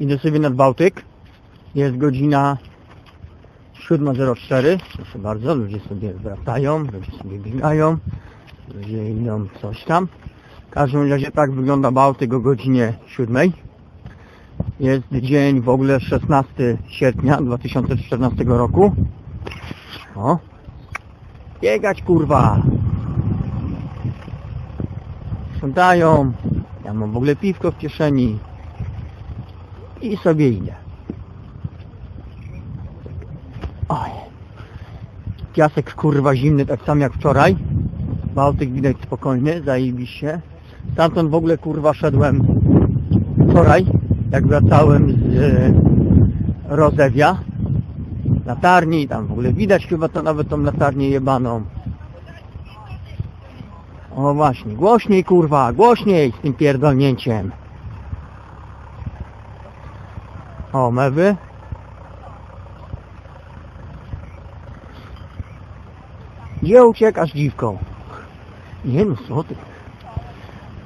Idę sobie nad Bałtyk. Jest godzina 7.04. Proszę bardzo, ludzie sobie wracają, ludzie sobie biegają, ludzie idą coś tam. W każdym razie tak wygląda Bałtyk o godzinie 7. Jest dzień w ogóle 16 sierpnia 2014 roku. O. Biegać kurwa! Sprzątają. Ja mam w ogóle piwko w kieszeni. I sobie idę. Oj. Piasek kurwa zimny, tak samo jak wczoraj. Bałtyk widać spokojnie, zajebiście. Stamtąd w ogóle kurwa szedłem wczoraj, jak wracałem z e, Rozewia. Latarni, tam w ogóle widać chyba to nawet tą latarnię jebaną. O właśnie, głośniej kurwa, głośniej z tym pierdolnięciem. O, mewy. Gdzie uciekasz dziwką? Nie no, co ty?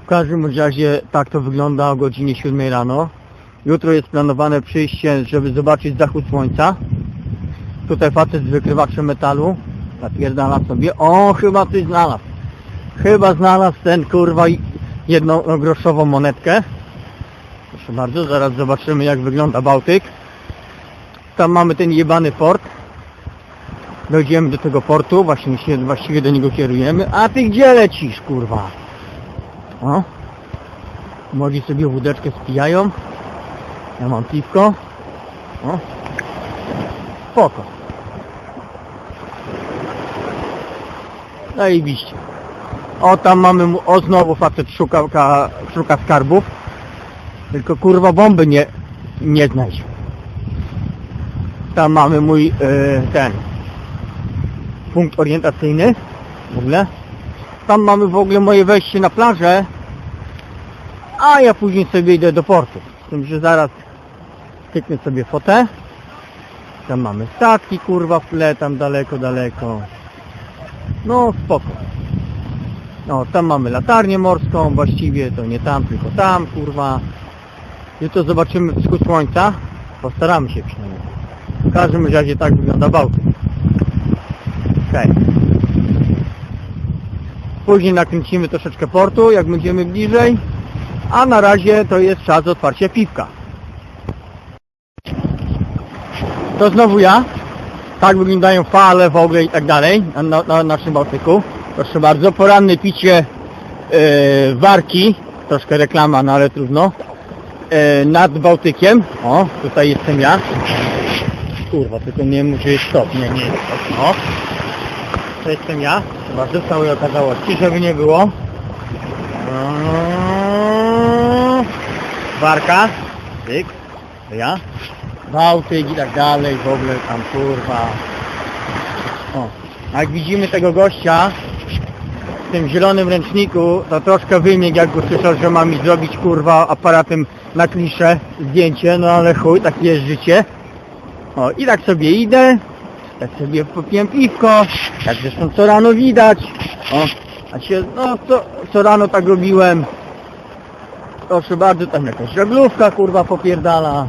W każdym razie tak to wygląda o godzinie 7 rano. Jutro jest planowane przyjście, żeby zobaczyć zachód słońca. Tutaj facet z wykrywaczem metalu. Napierdala sobie. O, chyba coś znalazł. Chyba znalazł ten kurwa jedną groszową monetkę. Proszę bardzo, zaraz zobaczymy jak wygląda Bałtyk. Tam mamy ten jebany port. Dojdziemy do tego portu, właśnie się właściwie do niego kierujemy. A ty gdzie lecisz, kurwa? O. Młodzi sobie wódeczkę spijają. Ja mam piwko. O. Spoko. Zajebiście. O, tam mamy, o znowu facet szuka, ka, szuka skarbów. Tylko kurwa bomby nie, nie znajdzie. Tam mamy mój, e, ten, punkt orientacyjny. W ogóle. Tam mamy w ogóle moje wejście na plażę. A ja później sobie idę do portu. Z tym, że zaraz tyknę sobie fotę. Tam mamy statki, kurwa, w tle, tam daleko, daleko. No, spoko. No, tam mamy latarnię morską, właściwie to nie tam, tylko tam, kurwa. Jutro zobaczymy wschód słońca. Postaramy się przynajmniej. W każdym razie tak wygląda Bałtyk. Okej. Później nakręcimy troszeczkę portu, jak będziemy bliżej. A na razie to jest czas otwarcia piwka. To znowu ja. Tak wyglądają fale w ogóle i tak dalej na, na, na naszym Bałtyku. Proszę bardzo, poranne picie e, warki, troszkę reklama, no ale trudno, nad Bałtykiem. O, tutaj jestem ja. Kurwa, tylko nie że jest stop. Nie, nie jest stop. O, to jestem ja. W całej okazałości, żeby nie było. Warka, tyk, to ja. Bałtyk i tak dalej, w ogóle tam kurwa. O, jak widzimy tego gościa w tym zielonym ręczniku, to troszkę wymieg jak go słyszał, że ma mi zrobić kurwa aparatem na kliszę zdjęcie, no ale chuj, takie jest życie. O, i tak sobie idę, tak sobie popiłem piwko, jak zresztą co rano widać. O, a się, no co, co rano tak robiłem. Proszę bardzo, tam jakaś żaglówka kurwa popierdala.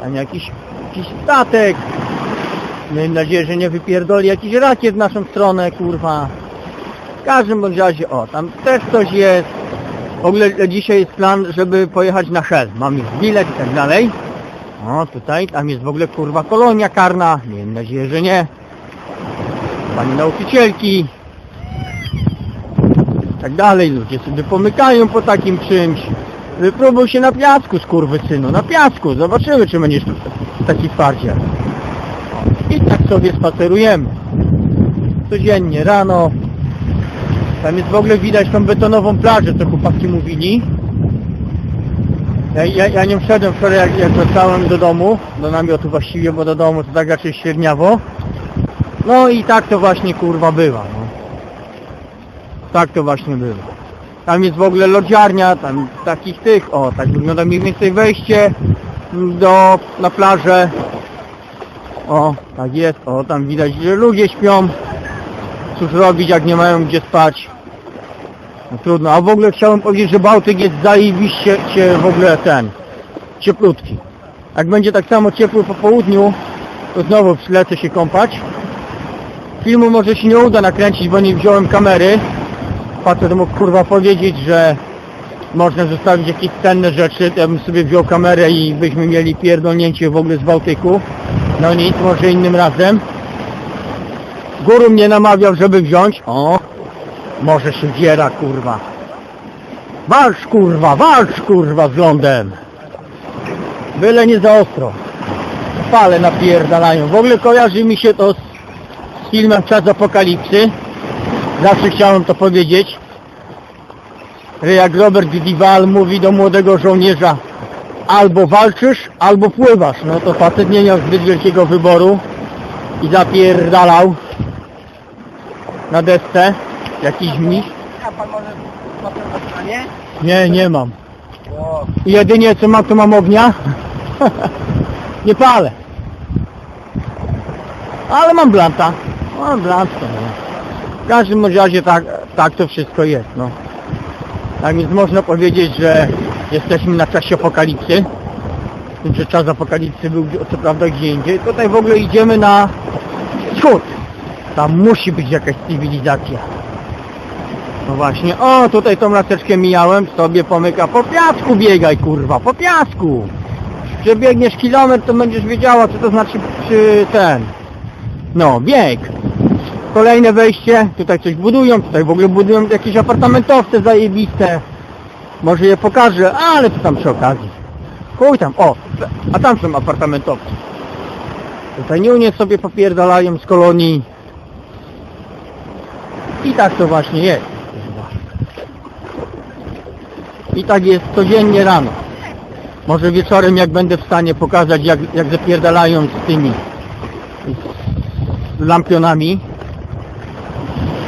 Tam jakiś, jakiś statek. Miejmy nadzieję, że nie wypierdoli jakiś rakiet w naszą stronę, kurwa. W każdym bądź razie, o, tam też coś jest. W ogóle dzisiaj jest plan, żeby pojechać na Hel. Mam już bilet i tak dalej. O, tutaj, tam jest w ogóle kurwa kolonia karna. Miejmy nadzieję, że nie. Pani nauczycielki. I tak dalej. Ludzie sobie pomykają po takim czymś. Wypróbuj się na piasku, skurwysynu. Na piasku. Zobaczymy, czy będziesz taki twardziel. I tak sobie spacerujemy. Codziennie, rano. Tam jest w ogóle widać tą betonową plażę, co chłopaki mówili. Ja, ja, ja nie wszedłem wczoraj, jak, jak wracałem do domu, do namiotu właściwie, bo do domu to tak raczej średniawo. No i tak to właśnie kurwa bywa, no. Tak to właśnie bywa. Tam jest w ogóle lodziarnia, tam takich tych, o, tak wygląda mniej więcej wejście do, na plażę. O, tak jest, o, tam widać, że ludzie śpią. Cóż robić, jak nie mają gdzie spać. No trudno, a w ogóle chciałem powiedzieć, że Bałtyk jest zajebiście się w ogóle ten, cieplutki. Jak będzie tak samo ciepły po południu, to znowu lecę się kąpać. Filmu może się nie uda nakręcić, bo nie wziąłem kamery. Facet mógł kurwa powiedzieć, że można zostawić jakieś cenne rzeczy, to ja bym sobie wziął kamerę i byśmy mieli pierdolnięcie w ogóle z Bałtyku. No nic, może innym razem. Guru mnie namawiał, żeby wziąć. O, może się dziera, kurwa. Walcz, kurwa, walcz, kurwa, z lądem. Byle nie za ostro. Fale napierdalają. W ogóle kojarzy mi się to z, filmem Czas Apokalipsy. Zawsze chciałem to powiedzieć. Jak Robert Duval mówi do młodego żołnierza albo walczysz, albo pływasz. No to facet nie miał zbyt wielkiego wyboru i zapierdalał na desce jakiś miś. A pan może ma pan? Nie, nie mam. O, jedynie co mam, to mam ognia. nie palę. Ale mam blanta. Mam blanta. No. W każdym bądź razie tak, tak to wszystko jest. No. Tak więc można powiedzieć, że jesteśmy na czasie apokalipsy. Tym, że czas apokalipsy był co prawda gdzie indziej. Tutaj w ogóle idziemy na wschód. Tam musi być jakaś cywilizacja. No właśnie, o tutaj tą laseczkę mijałem, sobie pomyka, po piasku biegaj kurwa, po piasku! Przebiegniesz kilometr, to będziesz wiedziała co to znaczy przy ten. No, bieg. Kolejne wejście, tutaj coś budują, tutaj w ogóle budują jakieś apartamentowce zajebiste. Może je pokażę, ale to tam przy okazji. Chuj tam, o, a tam są apartamentowce. Tutaj niunie sobie popierdalają z kolonii. I tak to właśnie jest. I tak jest codziennie rano. Może wieczorem jak będę w stanie pokazać jak, jak zapierdalają z tymi z lampionami.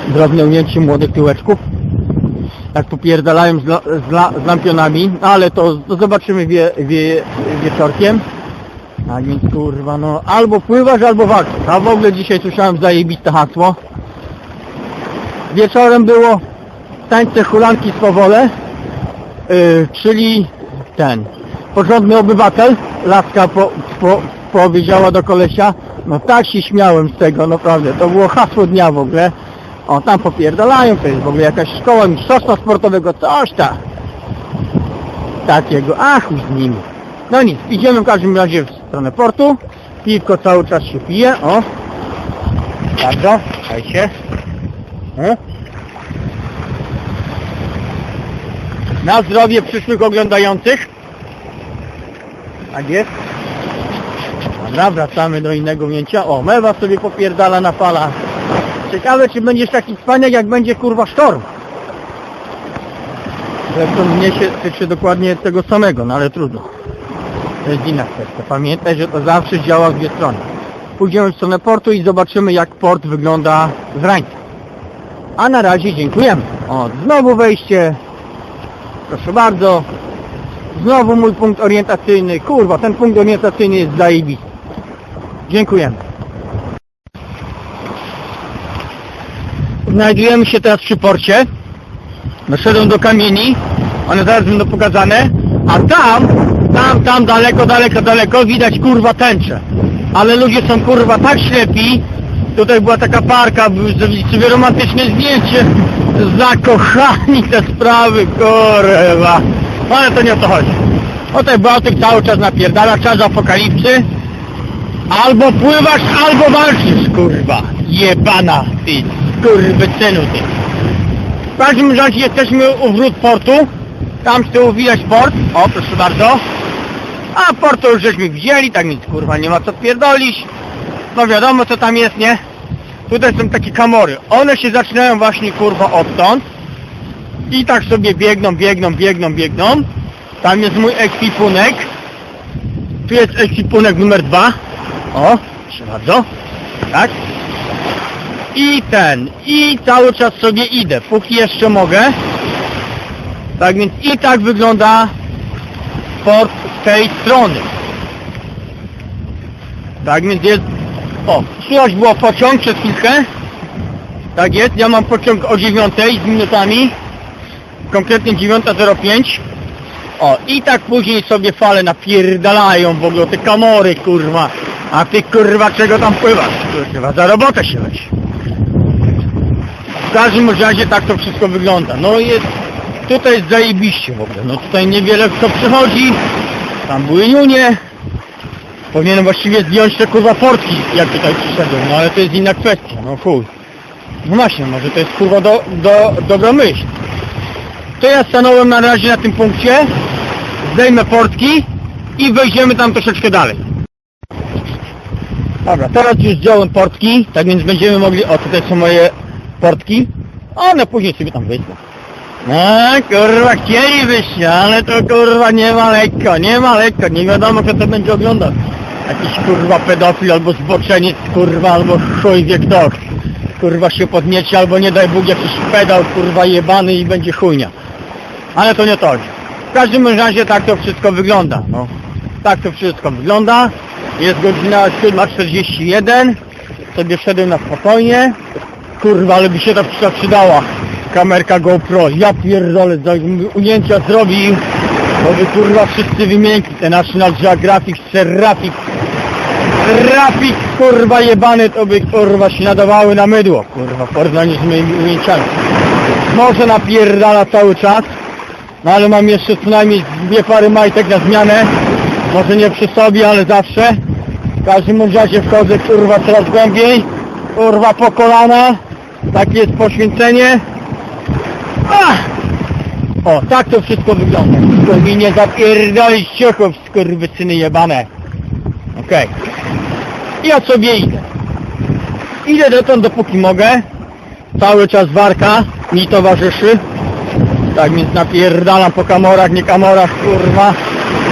Drobne ujęcie młodych piłeczków. Jak popierdalają z, z, z lampionami. No, ale to, to zobaczymy wie, wie, wieczorkiem. A więc kurwa no albo pływasz albo walczysz. A w ogóle dzisiaj słyszałem zajebiste hasło wieczorem było tańce hulanki swowole yy, czyli ten porządny obywatel laska po, po, powiedziała do kolesia no tak się śmiałem z tego naprawdę to było hasło dnia w ogóle. O tam popierdalają to jest w ogóle jakaś szkoła mistrzostwa sportowego coś tam. Takiego a chuj z nimi. No nic idziemy w każdym razie w stronę portu. Piwko cały czas się pije o. Bardzo słuchajcie e? na zdrowie przyszłych oglądających tak jest Dobra, wracamy do innego ujęcia. O, mewa sobie popierdala na fala. Ciekawe, czy będziesz taki cwaniak, jak będzie kurwa sztorm. Zresztą mnie się tyczy dokładnie tego samego, no ale trudno. To jest inna kwestia. Pamiętaj, że to zawsze działa w dwie strony. Pójdziemy w stronę portu i zobaczymy, jak port wygląda z rańca. A na razie dziękujemy. O, znowu wejście. Proszę bardzo. Znowu mój punkt orientacyjny. Kurwa, ten punkt orientacyjny jest zajebisty. Dziękujemy. Znajdujemy się teraz przy porcie. Doszedłem do kamieni. One zaraz będą pokazane. A tam, tam, tam daleko, daleko, daleko widać kurwa tęczę. Ale ludzie są kurwa tak ślepi. Tutaj była taka parka, sobie romantyczne zdjęcie. Zakochani te sprawy, kurwa. Ale to nie o to chodzi. Tutaj Bałtyk cały czas napierdala, czas apokalipsy. Albo pływasz, albo walczysz, kurwa. Jebana, ty, kurwy synu, ty. W każdym razie jesteśmy u wrót portu. Tam z tyłu widać port. O, proszę bardzo. A port to już żeśmy wzięli, tak więc kurwa nie ma co pierdolić. No wiadomo co tam jest, nie? Tutaj są takie kamory. One się zaczynają właśnie kurwa odtąd. I tak sobie biegną, biegną, biegną, biegną. Tam jest mój ekwipunek. Tu jest ekwipunek numer dwa. O, proszę bardzo. Tak. I ten. I cały czas sobie idę, póki jeszcze mogę. Tak więc i tak wygląda port z tej strony. Tak więc jest... O, słychać było pociąg przez chwilkę. Tak jest, ja mam pociąg o 9 z minutami. Konkretnie 9.05. O, i tak później sobie fale napierdalają w ogóle te kamory, kurwa. A ty kurwa czego tam pływasz? Kurwa, za robotę się weź. W każdym razie tak to wszystko wygląda. No jest, tutaj jest zajebiście w ogóle. No tutaj niewiele kto przychodzi. Tam były junie. Powinienem właściwie zdjąć te kurwa portki, jak tutaj przyszedłem, no ale to jest inna kwestia, no chuj. No właśnie, może to jest kurwa do, do, dobra myśl. To ja stanąłem na razie na tym punkcie, zdejmę portki i wejdziemy tam troszeczkę dalej. Dobra, teraz już zdjąłem portki, tak więc będziemy mogli... O, tutaj są moje portki. A no później sobie tam wyjdę. No kurwa, chcielibyście, ale to kurwa nie ma lekko, nie ma lekko, nie wiadomo kto to będzie oglądał. Jakiś kurwa pedofil albo zboczeniec, kurwa, albo chuj wie kto. Kurwa się podnieci, albo nie daj Bóg jakiś pedał, kurwa jebany i będzie chujnia. Ale to nie to. W każdym razie tak to wszystko wygląda, no. Tak to wszystko wygląda. Jest godzina 7.41. Sobie wszedłem na spokojnie. Kurwa, ale by się przy- przydała. Kamerka GoPro. Ja pierdolę, ujęcia zrobił. To by kurwa wszyscy wymiękli. Te National Geographic, Serapik. Serapik, kurwa jebany, to by kurwa się nadawały na mydło. Kurwa, w porównaniu z moimi ujęciami. Może napierdala cały czas. No ale mam jeszcze co najmniej dwie pary majtek na zmianę. Może nie przy sobie, ale zawsze. W każdym razie wchodzę kurwa coraz głębiej. Kurwa po kolana. Takie jest poświęcenie. Ach! O, tak to wszystko wygląda. Tylko mi nie zapierdolić ciuchów, skurwysyny jebane. Okej. Ja sobie idę. Idę dotąd dopóki mogę. Cały czas warka mi towarzyszy. Tak więc napierdalam po kamorach, nie kamorach, kurwa.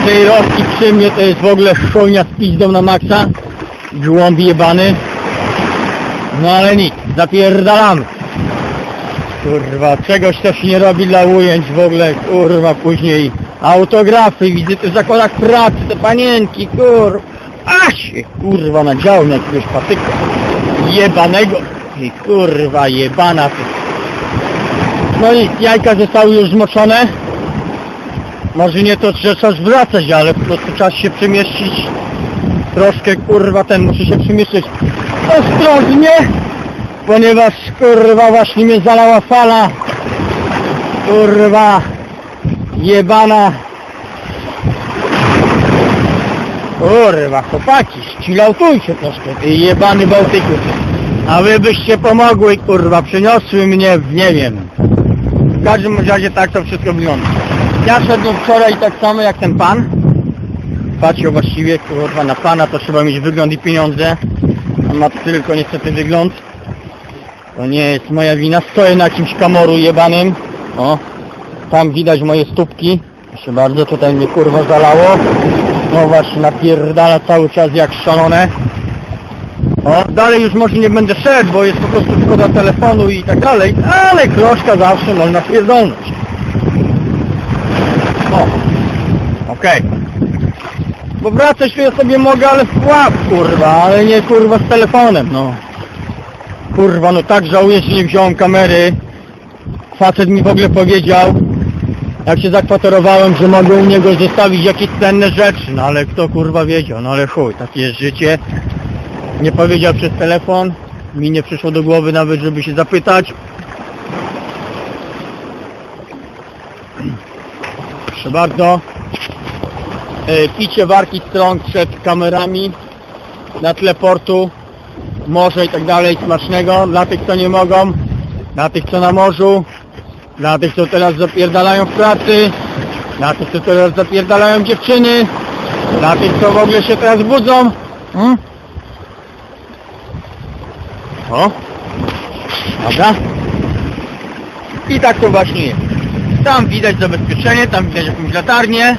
Tej rowki przy mnie to jest w ogóle szojnia z pizdą na maksa. Głąb jebany. No ale nic, zapierdalamy. Kurwa, czegoś też nie robi dla ujęć w ogóle, kurwa, później autografy, wizyty w zakładach pracy, te panienki, kurwa. A się, kurwa, nadział na jakiegoś patyka jebanego. I kurwa, jebana ty. No i jajka zostały już zmoczone. Może nie to, że czas wracać, ale po prostu czas się przemieścić. Troszkę kurwa ten muszę się przemieszczyć ostrożnie, ponieważ kurwa właśnie mnie zalała fala. Kurwa jebana. Kurwa chłopaki, ścilautujcie troszkę, ty jebany Bałtyku. A wy byście pomogły, kurwa, przyniosły mnie w nie wiem. W każdym razie tak to wszystko wygląda. Ja szedłem wczoraj tak samo jak ten pan. Patrzył właściwie, kurwa, na pana to trzeba mieć wygląd i pieniądze. On ma tylko niestety wygląd. To nie jest moja wina. Stoję na jakimś kamoru jebanym. O, tam widać moje stópki. Proszę bardzo, tutaj mnie kurwa zalało. No właśnie, napierdala cały czas jak szalone. O, dalej już może nie będę szedł, bo jest po prostu szkoda telefonu i tak dalej, ale kroszka zawsze można pierdolnąć. O, okej. Bo wracać ja sobie mogę, ale w łap, kurwa, ale nie kurwa z telefonem, no. Kurwa, no tak żałuję, że nie wziąłem kamery. Facet mi w ogóle powiedział, jak się zakwaterowałem, że mogę u niego zostawić jakieś cenne rzeczy, no ale kto kurwa wiedział, no ale chuj, takie jest życie. Nie powiedział przez telefon, mi nie przyszło do głowy nawet, żeby się zapytać. Proszę bardzo. E, picie warki strąg przed kamerami na tle portu, morze i tak dalej, smacznego dla tych, co nie mogą, dla tych, co na morzu, dla tych, co teraz zapierdalają w pracy, dla tych, co teraz zapierdalają dziewczyny, dla tych, co w ogóle się teraz budzą. Hmm? O, dobra. I tak to właśnie jest. Tam widać zabezpieczenie, tam widać jakąś latarnię.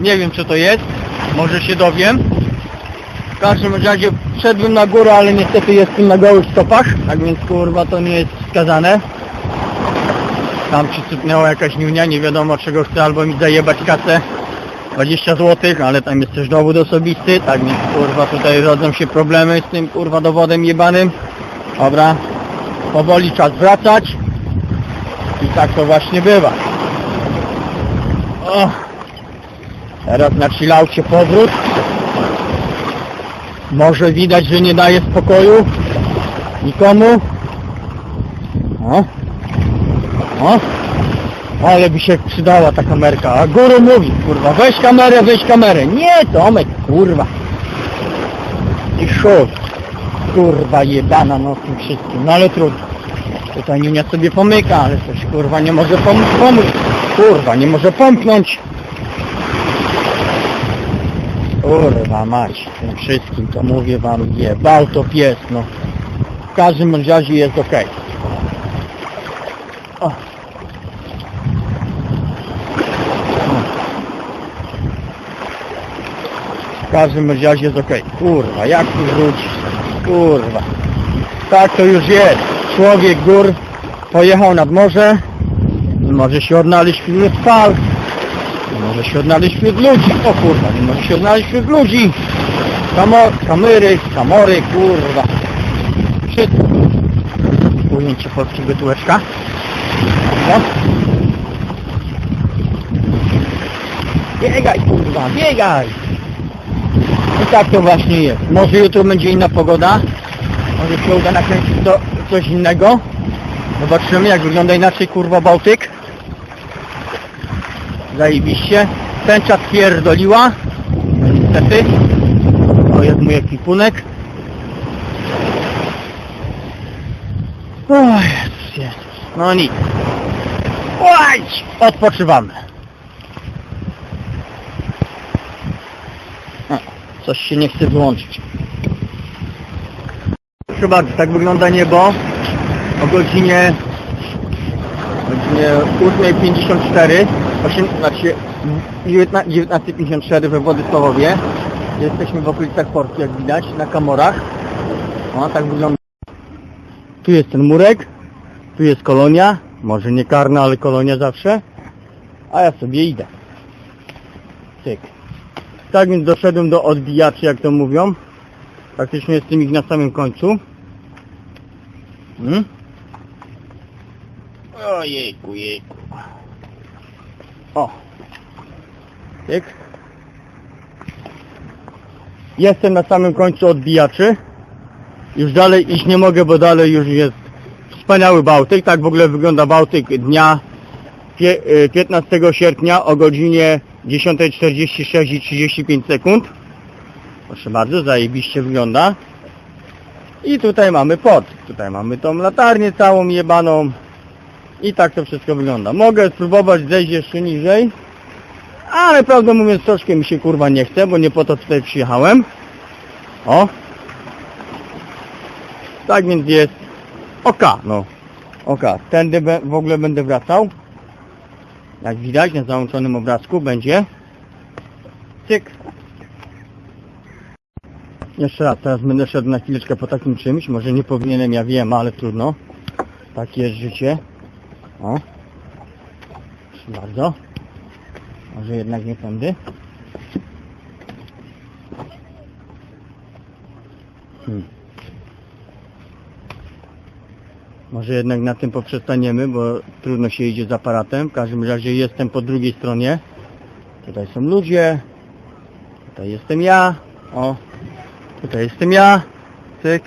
Nie wiem co to jest, może się dowiem. W każdym razie wszedłem na górę, ale niestety jestem na gołych stopach, tak więc kurwa to nie jest wskazane. Tam przysypnęła jakaś niunia, nie wiadomo czego chce, albo mi zajebać kasę. 20 zł, ale tam jest też dowód osobisty, tak więc kurwa tutaj rodzą się problemy z tym kurwa dowodem jebanym. Dobra, powoli czas wracać i tak to właśnie bywa. O, Teraz na chillaucie powrót. Może widać, że nie daje spokoju nikomu. O. O. Ale by się przydała ta kamerka. A góry mówi, kurwa, weź kamerę, weź kamerę. Nie, Tomek, kurwa. I szut. Kurwa jebana no tym wszystkim. No ale trudno. Tutaj Niunia sobie pomyka, ale coś kurwa nie może pomóc. pomóc. Kurwa, nie może pomknąć. Kurwa mać, tym wszystkim to mówię wam, jebał to pies, no. W każdym razie jest okej. O. W każdym razie jest okej. Kurwa, jak tu wrócić? Kurwa. Tak to już jest. Człowiek gór pojechał nad morze może się odnaleźć wśród fal. Może się odnaleźć wśród ludzi. O kurwa, nie może się odnaleźć wśród ludzi. Kamo, kamery, kamory, kurwa. Wszystko. Ujęcie polskiego tułeczka. Biegaj, kurwa, biegaj. I tak to właśnie jest. Może jutro będzie inna pogoda. Może się uda nakręcić to, coś innego. Zobaczymy jak wygląda inaczej kurwa Bałtyk. Zajebiście. Tęcza twierdoliła. No niestety. To jest mój ekwipunek. O Jezus, Jezus. No nic. Oj! Odpoczywamy. Coś się nie chce wyłączyć. Proszę bardzo, tak wygląda niebo o godzinie godzinie 8.54 8, znaczy 19 19.54 we Władysławowie jesteśmy w okolicach portu jak widać na kamorach o tak wygląda tu jest ten murek tu jest kolonia może nie karna ale kolonia zawsze a ja sobie idę cyk tak więc doszedłem do odbijaczy jak to mówią praktycznie jestem ich na samym końcu Hmm? Ojejku, jejku. O. Tyk. Jestem na samym końcu odbijaczy. Już dalej iść nie mogę, bo dalej już jest wspaniały Bałtyk. Tak w ogóle wygląda Bałtyk dnia pie- y, 15 sierpnia o godzinie 10.46 i 35 sekund. Proszę bardzo, zajebiście wygląda. I tutaj mamy port. Tutaj mamy tą latarnię całą jebaną. I tak to wszystko wygląda. Mogę spróbować zejść jeszcze niżej. Ale prawdę mówiąc troszkę mi się kurwa nie chce, bo nie po to tutaj przyjechałem. O. Tak więc jest oka, no. Oka. Tędy w ogóle będę wracał. Jak widać na załączonym obrazku będzie. Cyk. Jeszcze raz, teraz będę szedł na chwileczkę po takim czymś. Może nie powinienem, ja wiem, ale trudno. Takie jest życie. O. Proszę bardzo. Może jednak nie tędy. Hmm. Może jednak na tym poprzestaniemy, bo trudno się idzie z aparatem. W każdym razie jestem po drugiej stronie. Tutaj są ludzie. Tutaj jestem ja. O, Tutaj jestem ja. Cyk.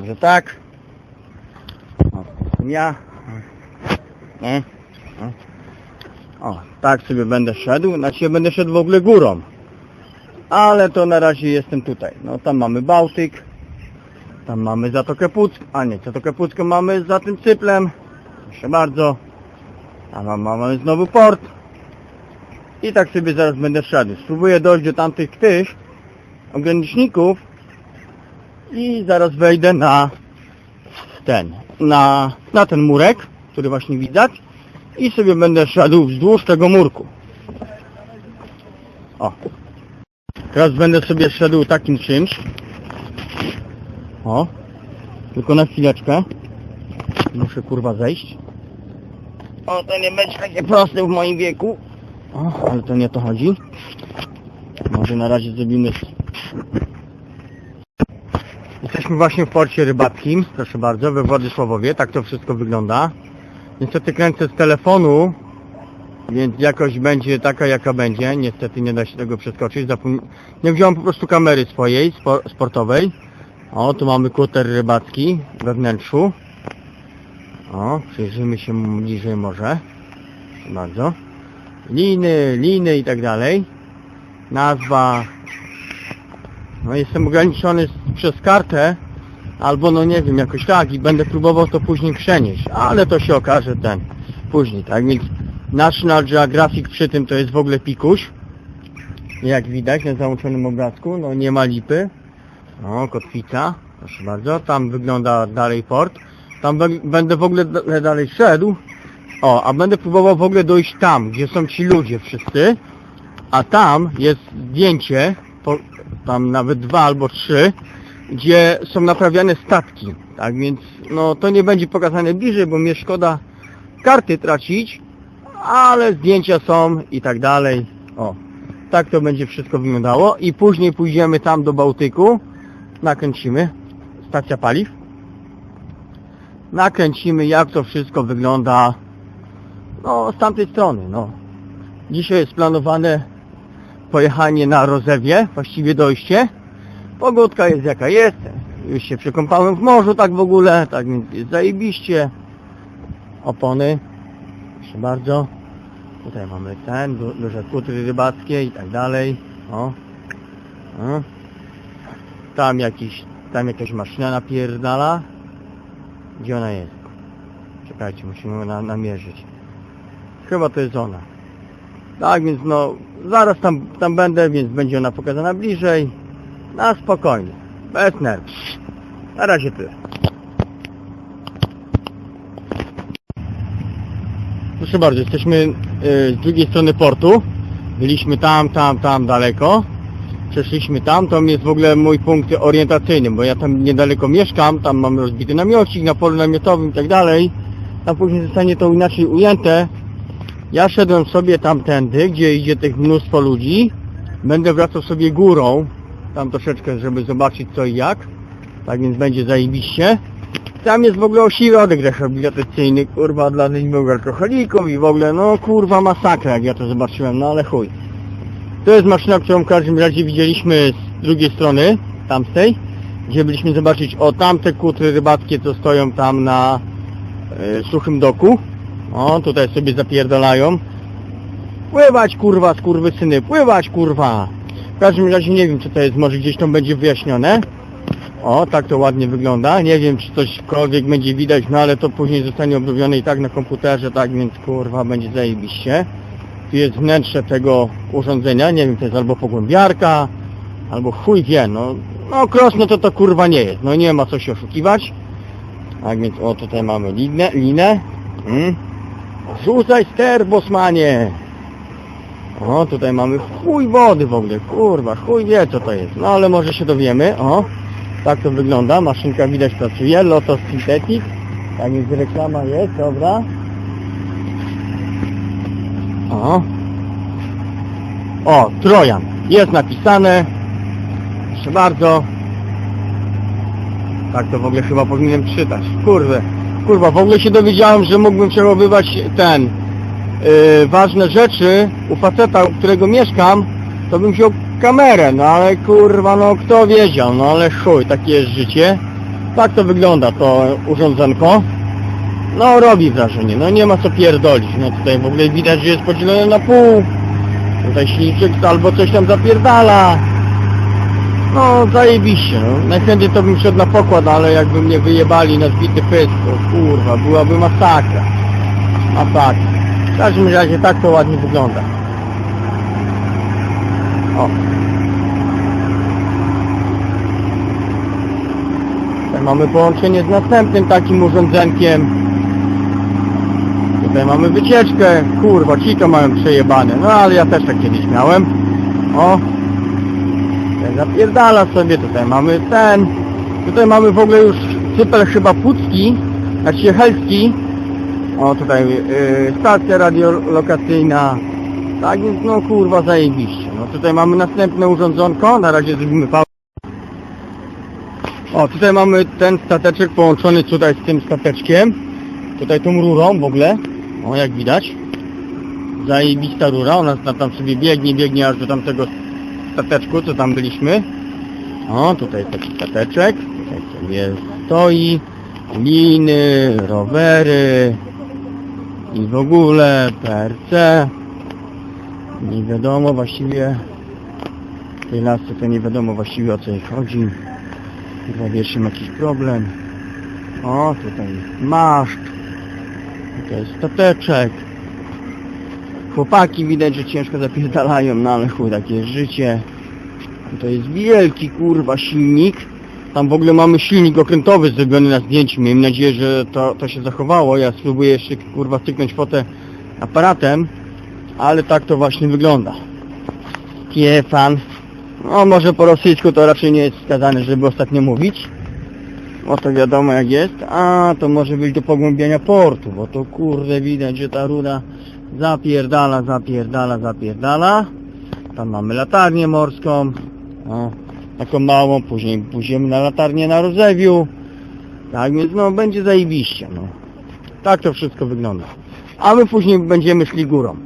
Może tak. O, jestem ja. Nie. O. tak sobie będę szedł. Znaczy będę szedł w ogóle górą. Ale to na razie jestem tutaj. No tam mamy Bałtyk. Tam mamy Zatokę Pucką. A nie, Zatokę Pucką mamy za tym cyplem. Proszę bardzo. Tam mam- mamy znowu port. I tak sobie zaraz będę szedł. Spróbuję dojść do tamtych tych ograniczników i zaraz wejdę na ten, na, na ten murek, który właśnie widać i sobie będę szedł wzdłuż tego murku. O. Teraz będę sobie szedł takim czymś. O. Tylko na chwileczkę. Muszę kurwa zejść. O, to nie będzie takie proste w moim wieku. O, ale to nie o to chodzi. Może na razie zrobimy Jesteśmy właśnie w porcie rybackim, proszę bardzo, we Władysławowie, tak to wszystko wygląda. Niestety kręcę z telefonu, Więc jakość będzie taka jaka będzie. Niestety nie da się tego przeskoczyć. Zapom... Nie wziąłem po prostu kamery swojej, spo... sportowej. O, tu mamy kuter rybacki we wnętrzu. O, przyjrzymy się bliżej może. Proszę bardzo. Liny, liny i tak dalej. Nazwa. No jestem ograniczony przez kartę. Albo no nie wiem, jakoś tak i będę próbował to później przenieść. Ale to się okaże ten później, tak? Więc National Geographic przy tym to jest w ogóle pikuś. Jak widać na załączonym obrazku, no nie ma lipy. O, kotwica, proszę bardzo. Tam wygląda dalej port. Tam będę w ogóle da- dalej szedł. O, a będę próbował w ogóle dojść tam, gdzie są ci ludzie wszyscy. A tam jest zdjęcie, po, tam nawet dwa albo trzy, gdzie są naprawiane statki. Tak więc, no to nie będzie pokazane bliżej, bo mnie szkoda karty tracić, ale zdjęcia są i tak dalej. O, tak to będzie wszystko wyglądało i później pójdziemy tam do Bałtyku, nakręcimy, stacja paliw, nakręcimy jak to wszystko wygląda, no z tamtej strony, no. Dzisiaj jest planowane pojechanie na Rozewie, właściwie dojście. Pogodka jest jaka jest, już się przekąpałem w morzu tak w ogóle, tak więc jest zajebiście. Opony, proszę bardzo. Tutaj mamy ten, du- duże kutry rybackie i tak dalej. O. o. Tam jakiś, tam jakaś maszyna napierdala. Gdzie ona jest? Czekajcie, musimy na, namierzyć. Chyba to jest ona. Tak, więc no, zaraz tam, tam będę, więc będzie ona pokazana bliżej. Na spokojnie, bez nerwów. Na razie tyle. Proszę bardzo, jesteśmy y, z drugiej strony portu. Byliśmy tam, tam, tam daleko. Przeszliśmy tam, to jest w ogóle mój punkt orientacyjny, bo ja tam niedaleko mieszkam, tam mam rozbity namiocik na polu namiotowym i tak dalej. Tam później zostanie to inaczej ujęte. Ja szedłem sobie tamtędy, gdzie idzie tych mnóstwo ludzi. Będę wracał sobie górą, tam troszeczkę, żeby zobaczyć co i jak. Tak więc będzie zajebiście. Tam jest w ogóle ośrodek rehabilitacyjny, kurwa, dla niemych alkoholików i w ogóle, no kurwa, masakra, jak ja to zobaczyłem, no ale chuj. To jest maszyna, którą w każdym razie widzieliśmy z drugiej strony, tamtej, gdzie byliśmy zobaczyć o tamte kutry rybackie, co stoją tam na e, suchym doku. O, tutaj sobie zapierdalają. Pływać, kurwa, skurwysyny, pływać, kurwa. W każdym razie nie wiem, co to jest, może gdzieś to będzie wyjaśnione. O, tak to ładnie wygląda. Nie wiem, czy cośkolwiek będzie widać, no ale to później zostanie obrobione i tak na komputerze, tak więc kurwa będzie zajebiście. Jest wnętrze tego urządzenia, nie wiem, to jest albo pogłębiarka, albo chuj wie, no, no krosno to to kurwa nie jest, no nie ma co się oszukiwać. Tak więc, o tutaj mamy linę, linę. Mm. Rzucaj ster, bosmanie! O, tutaj mamy chuj wody w ogóle, kurwa, chuj wie co to jest, no ale może się dowiemy, o. Tak to wygląda, maszynka widać pracuje, Lotos Synthetic, tak więc reklama jest, dobra. O. O, Trojan, jest napisane, proszę bardzo. Tak to w ogóle chyba powinienem czytać, kurde, kurwa, w ogóle się dowiedziałem, że mógłbym przechowywać ten, yy, ważne rzeczy u faceta, u którego mieszkam, to bym wziął kamerę, no ale kurwa, no kto wiedział, no ale chuj, takie jest życie. Tak to wygląda to urządzonko. No robi wrażenie, no nie ma co pierdolić, no tutaj w ogóle widać, że jest podzielone na pół. Tutaj silniczek albo coś tam zapierdala. No zajebiście, no. Najchętniej to bym szedł na pokład, ale jakby mnie wyjebali na zbity pysk, to kurwa, byłaby masakra. Masakra. W każdym razie tak to ładnie wygląda. O. Mamy połączenie z następnym takim urządzenkiem. Tutaj mamy wycieczkę. Kurwa, ci to mają przejebane. No ale ja też tak kiedyś miałem. O. Tutaj zapierdala sobie. Tutaj mamy ten. Tutaj mamy w ogóle już cypel chyba pucki. Znaczy helski. O, tutaj yy, stacja radiolokacyjna. Tak więc no kurwa zajebiście. No tutaj mamy następne urządzonko, na razie zrobimy pauzę. O, tutaj mamy ten stateczek połączony tutaj z tym stateczkiem. Tutaj tą rurą w ogóle. O, jak widać. Zajebista rura, ona tam, sobie biegnie, biegnie aż do tamtego stateczku, co tam byliśmy. O, tutaj jest taki stateczek, tutaj sobie stoi, liny, rowery i w ogóle PRC. Nie wiadomo właściwie, w tej lasce to nie wiadomo właściwie o co jej chodzi. Chyba wierszym jakiś problem. O, tutaj jest tutaj jest stateczek. Chłopaki widać, że ciężko zapierdalają, no ale chuj, takie życie. To jest wielki kurwa silnik. Tam w ogóle mamy silnik okrętowy zrobiony na zdjęciu. Miejmy nadzieję, że to, to się zachowało. Ja spróbuję jeszcze kurwa styknąć fotę aparatem, ale tak to właśnie wygląda. Kiefan. No może po rosyjsku to raczej nie jest wskazane, żeby ostatnio mówić. Bo to wiadomo jak jest. A to może być do pogłębiania portu, bo to kurde widać, że ta rura zapierdala, zapierdala, zapierdala. Tam mamy latarnię morską. O, taką małą, później pójdziemy na latarnię na Rozewiu. Tak więc no będzie zajebiście, no. Tak to wszystko wygląda. A my później będziemy szli górą.